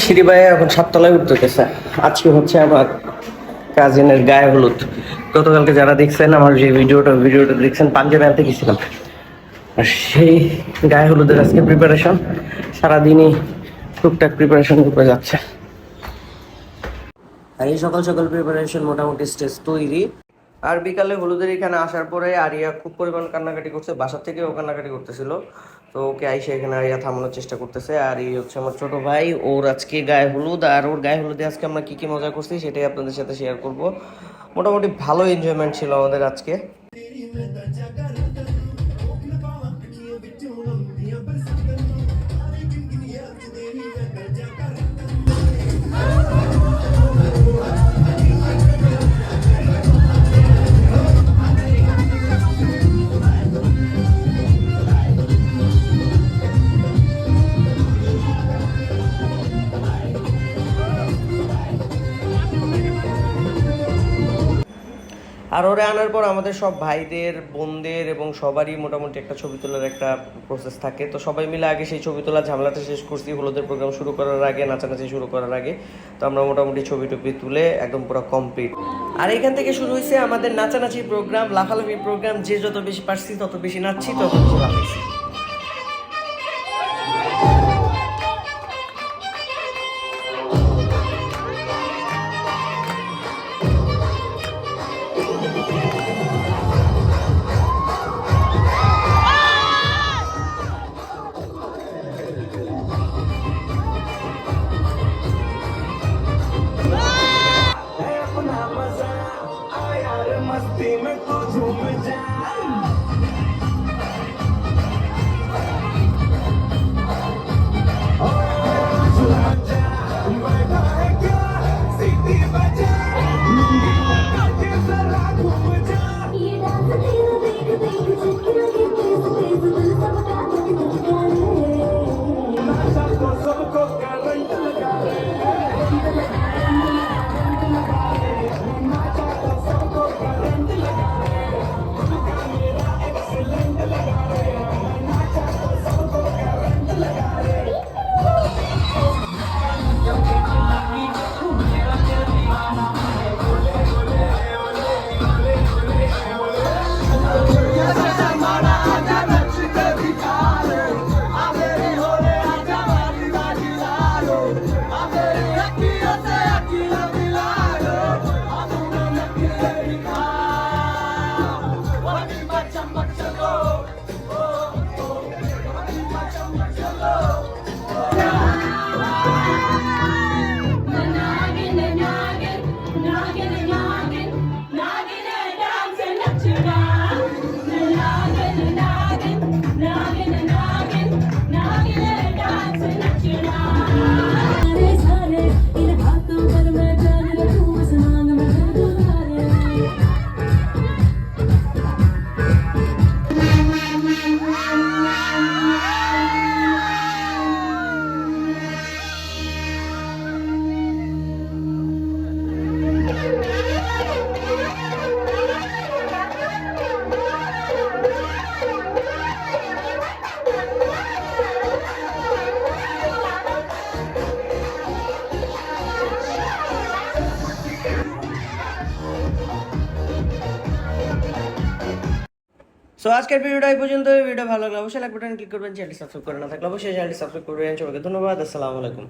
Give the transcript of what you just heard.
সিঁড়ি বাইয়ে এখন সাততলায় উঠতে গেছে আজকে হচ্ছে আমার কাজিনের গায়ে হলুদ। গতকালকে যারা দেখছেন আমার যে ভিডিওটা ভিডিওটা দেখছেন, পাঞ্জাবে আনতে গেছিলাম। আর সেই গায়ে হলুদের আজকে প্রিপারেশন সারাদিনই টুকটাক প্রিপারেশন উপরে যাচ্ছে। আর এই সকাল সকাল প্রিপারেশন মোটামুটি স্টেজ তৈরি। আর বিকালে হলুদের এখানে আসার পরে আরিয়া খুব পরিমাণ কান্নাকাটি করছে বাসার ও কান্নাকাটি করতেছিল। তো ওকে আইসে এখানে আরিয়া থামানোর চেষ্টা করতেছে। আর এই হচ্ছে আমার ছোট ভাই, ওর আজকে গায়ে হলুদ, আর ওর গায়ে হলুদে আজকে আমরা কী কী মজা করছি সেটাই আপনাদের সাথে শেয়ার করব। মোটামুটি ভালো এনজয়মেন্ট ছিল আমাদের আজকে। আর ওরে আনার পর আমাদের সব ভাইদের, বোনদের এবং সবারই মোটামুটি একটা ছবি তোলার একটা প্রসেস থাকে। তো সবাই মিলে আগে সেই ছবি তোলা, ঝামেলাটা শেষ করছি। হলুদের প্রোগ্রাম শুরু করার আগে, নাচানাচি শুরু করার আগে। তো আমরা মোটামুটি ছবি টবি তুলে একদম পুরো কমপ্লিট আর এখান থেকে শুরু হয়েছে আমাদের নাচানাচি প্রোগ্রাম লাফালাফি প্রোগ্রাম যে যত বেশি পারছি, তত বেশি নাচছি, তত বেশি লাফাইছি সো আজকের ভিডিওটা এই পর্যন্ত ভিডিও ভালো লাগলে অবশ্যই লাইক বাটন ক্লিক করবেন চ্যানেলটি সাবস্ক্রাইব করে না থাকলে অবশ্যই চ্যানেলটি সাবস্ক্রাইব করবেন। সবাইকে ধন্যবাদ, আসসালামু আলাইকুম।